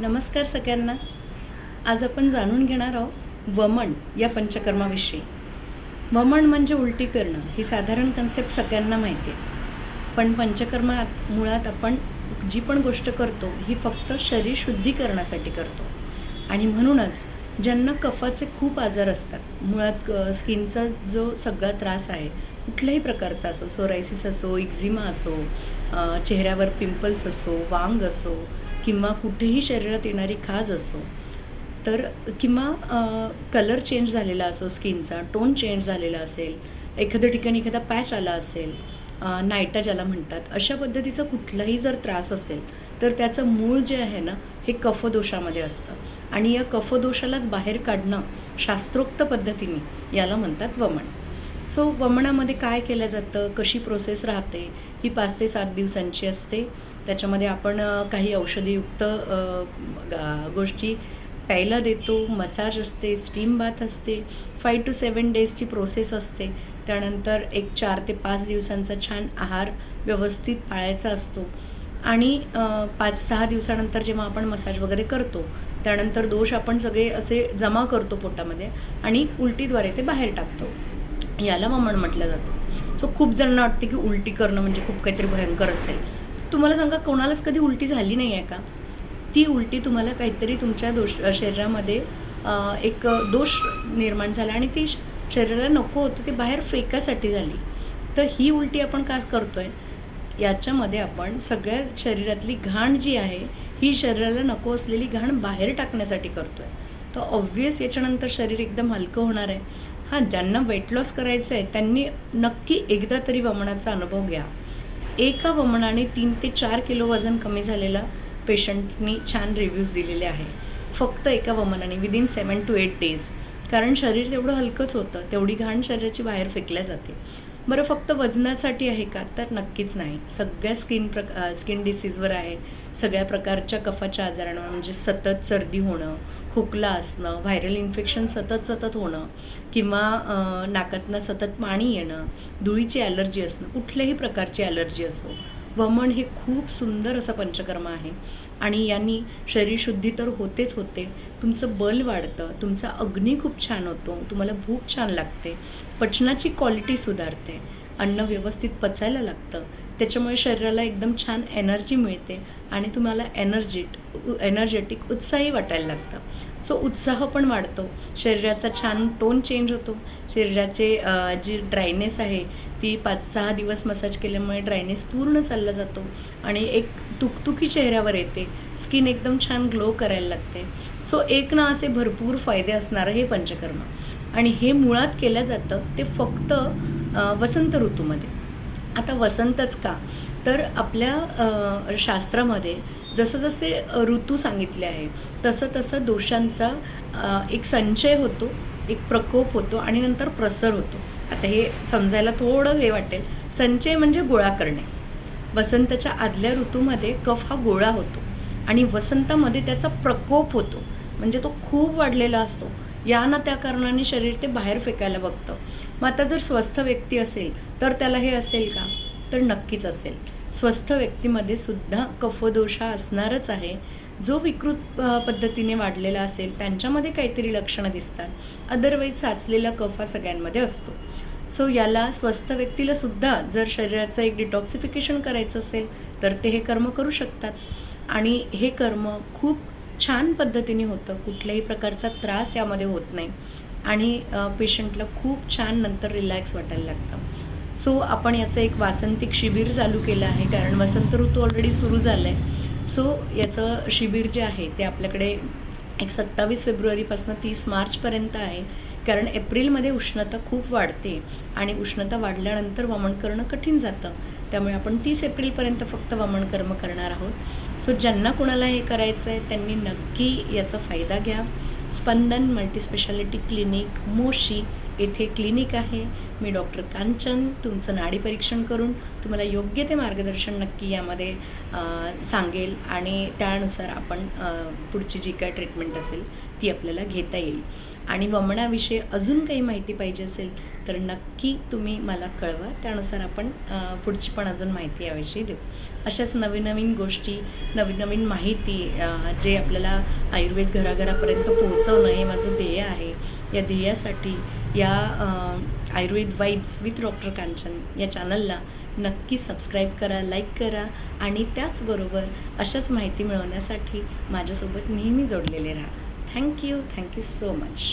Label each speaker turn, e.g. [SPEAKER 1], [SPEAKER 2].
[SPEAKER 1] नमस्कार सगळ्यांना. आज आपण जाणून घेणार आहोत वमन या पंचकर्माविषयी. वमन म्हणजे उलटी करणं ही साधारण कन्सेप्ट सगळ्यांना माहिती आहे. पण पंचकर्मात मुळात आपण जी पण गोष्ट करतो ही फक्त शरीर शुद्धीकरणासाठी करतो. आणि म्हणूनच ज्यांना कफाचे खूप आजार असतात मुळात स्किनचा जो सगळा त्रास आहे कुठल्याही प्रकारचा असो सोरायसिस असो एक्झिमा असो चेहऱ्यावर पिंपल्स असो वांग असो किंवा कुठेही शरीरात येणारी खाज असो तर किंवा कलर चेंज झालेला असो स्किनचा टोन चेंज झालेला असेल एखाद्या ठिकाणी एखादा पॅच आला असेल नायटा ज्याला म्हणतात अशा पद्धतीचा कुठलाही जर त्रास असेल तर त्याचं मूळ जे आहे ना हे कफदोषामध्ये असतं. आणि या कफदोषालाच बाहेर काढणं शास्त्रोक्त पद्धतीने याला म्हणतात वमन. सो वमनामध्ये काय केलं जातं? कशी प्रोसेस राहते? ही पाच ते सात दिवसांची असते. त्याच्यामध्ये आपण काही औषधीयुक्त गोष्टी प्यायला देतो मसाज असते स्टीम बाथ असते फाईव्ह टू सेवन डेजची प्रोसेस असते. त्यानंतर एक चार ते पाच दिवसांचा छान आहार व्यवस्थित पाळायचा असतो. आणि पाच सहा दिवसानंतर जेव्हा आपण मसाज वगैरे करतो त्यानंतर दोष आपण सगळे असे जमा करतो पोटामध्ये आणि उलटीद्वारे ते बाहेर टाकतो. याला वमन म्हटलं जातं. सो खूप जणांना वाटते की उलटी करणं म्हणजे खूप काहीतरी भयंकर असेल. तुम्हाला सांगा कोणालाच कधी उलटी झाली नाही आहे का? ती उलटी तुम्हाला काहीतरी तुमच्या दोष शरीरामध्ये एक दोष निर्माण झाला आणि ती शरीराला नको होतं ते बाहेर फेकासाठी झाली. तर ही उलटी आपण का करतोय? याच्यामध्ये आपण सगळ्या शरीरातली घाण जी आहे ही शरीराला नको असलेली घाण बाहेर टाकण्यासाठी करतोय. तर ऑब्व्हियस याच्यानंतर शरीर एकदम हलकं होणार आहे. हां ज्यांना वेट लॉस करायचं आहे त्यांनी नक्की एकदा तरी वमनाचा अनुभव घ्या. एका वमनाने तीन ते चार किलो वजन कमी झालेलं पेशंटनी छान रिव्ह्यूज दिलेले आहे. फक्त एका वमनाने within seven to eight days कारण शरीर तेवढं हलकंच होतं तेवढी घाण शरीराची बाहेर फेकल्या जाते. बरं फक्त वजनासाठी आहे का? तर नक्कीच नाही. सगळ्या स्किन प्रक स्किन डिसीजवर आहे. सगळ्या प्रकारच्या कफाच्या आजारांवर म्हणजे सतत सर्दी होणं खोकला असणं व्हायरल इन्फेक्शन सतत सतत होणं किंवा नाकातनं सतत पाणी येणं धुळीची ॲलर्जी असणं कुठल्याही प्रकारची ॲलर्जी असो वमन हे खूप सुंदर असं पंचकर्म आहे. आणि यांनी शरीर शुद्धी तर होतेच होते. तुमचं बल वाढतं तुमचा अग्नी खूप छान होतो तुम्हाला भूक छान लागते पचनाची क्वालिटी सुधारते. अन्न व्यवस्थित पचायला लागतं. त्याच्यामुळे शरीराला एकदम छान एनर्जी मिळते आणि तुम्हाला एनर्जेट एनर्जेटिक उत्साही वाटायला लागतं. सो उत्साह पण वाढतो. शरीराचा छान टोन चेंज होतो. शरीराचे जी ड्रायनेस आहे ती पाच सहा दिवस मसाज केल्यामुळे ड्रायनेस पूर्ण चालला जातो आणि एक तुकतुकी चेहऱ्यावर येते. स्किन एकदम छान ग्लो करायला लागते. सो एक ना असे भरपूर फायदे असणारं हे पंचकर्म. आणि हे मुळात केलं जातं ते फक्त वसंत ऋतूमध्ये. आता वसंतच का? तर आपल्या शास्त्रामध्ये जसं जसे ऋतू सांगितले आहे तसं तसं दोषांचा एक संचय होतो एक प्रकोप होतो आणि नंतर प्रसर होतो. आता हे समजायला थोडं हे वाटेल. संचय म्हणजे गोळा करणे. वसंताच्या आदल्या ऋतूमध्ये कफ हा गोळा होतो आणि वसंतामध्ये त्याचा प्रकोप होतो. म्हणजे तो खूप वाढलेला असतो. या ना त्या कारणाने शरीर ते बाहेर फेकायला बघतं. मग आता जर स्वस्थ व्यक्ती असेल तर त्याला हे असेल का? तर नक्कीच असेल. स्वस्थ व्यक्तीमध्ये सुद्धा कफदोष हा असणारच आहे. जो विकृत पद्धतीने वाढलेला असेल त्यांच्यामध्ये काहीतरी लक्षणं दिसतात. अदरवाईज साचलेला कफ हा सगळ्यांमध्ये असतो. सो याला स्वस्थ व्यक्तीला सुद्धा जर शरीराचं एक डिटॉक्सिफिकेशन करायचं असेल तर ते हे कर्म करू शकतात. आणि हे कर्म खूप छान पद्धतीने होतं. कुठल्याही प्रकारचा त्रास यामध्ये होत नाही. आणि पेशंटला खूप छान नंतर रिलॅक्स वाटायला लागतं. सो आपण याचं एक वासंतिक शिबिर चालू केलं आहे. कारण वसंत ऋतू ऑलरेडी सुरू झालं आहे सो याचं शिबिर जे आहे ते आपल्याकडे एक सत्तावीस फेब्रुवारीपासून तीस मार्चपर्यंत आहे. कारण एप्रिलमध्ये उष्णता खूप वाढते आणि उष्णता वाढल्यानंतर वमन करणं कठीण जातं. त्यामुळे आपण तीस एप्रिलपर्यंत फक्त वमन कर्म करणार आहोत. सो ज्यांना कोणाला हे करायचं आहे त्यांनी नक्की याचा फायदा घ्या. स्पंदन मल्टीस्पेशालिटी क्लिनिक मोशी येथे क्लिनिक आहे. मी डॉक्टर कांचन तुमचं नाडी परीक्षण करून तुम्हाला योग्य ते मार्गदर्शन नक्की यामध्ये सांगेल आणि त्यानुसार आपण पुढची जी काय ट्रीटमेंट असेल ती आपल्याला घेता येईल. आणि वमनाविषयी अजून काही माहिती पाहिजे असेल तर नक्की तुम्ही मला कळवा. त्यानुसार आपण पुढची पण अजून माहिती याविषयी देऊ. अशाच नवीन नवीन गोष्टी नवीन नवीन माहिती जे आपल्याला आयुर्वेद घराघरापर्यंत पोहोचवणं हे माझं ध्येय आहे. या ध्येयासाठी या Ayurveda vibes with doctor Kanchan या चॅनलला नक्की सबस्क्राईब करा लाईक करा आणि त्याचबरोबर अशाच माहिती मिळवण्यासाठी माझ्यासोबत नेहमी जोडलेले राहा. Thank you thank you so much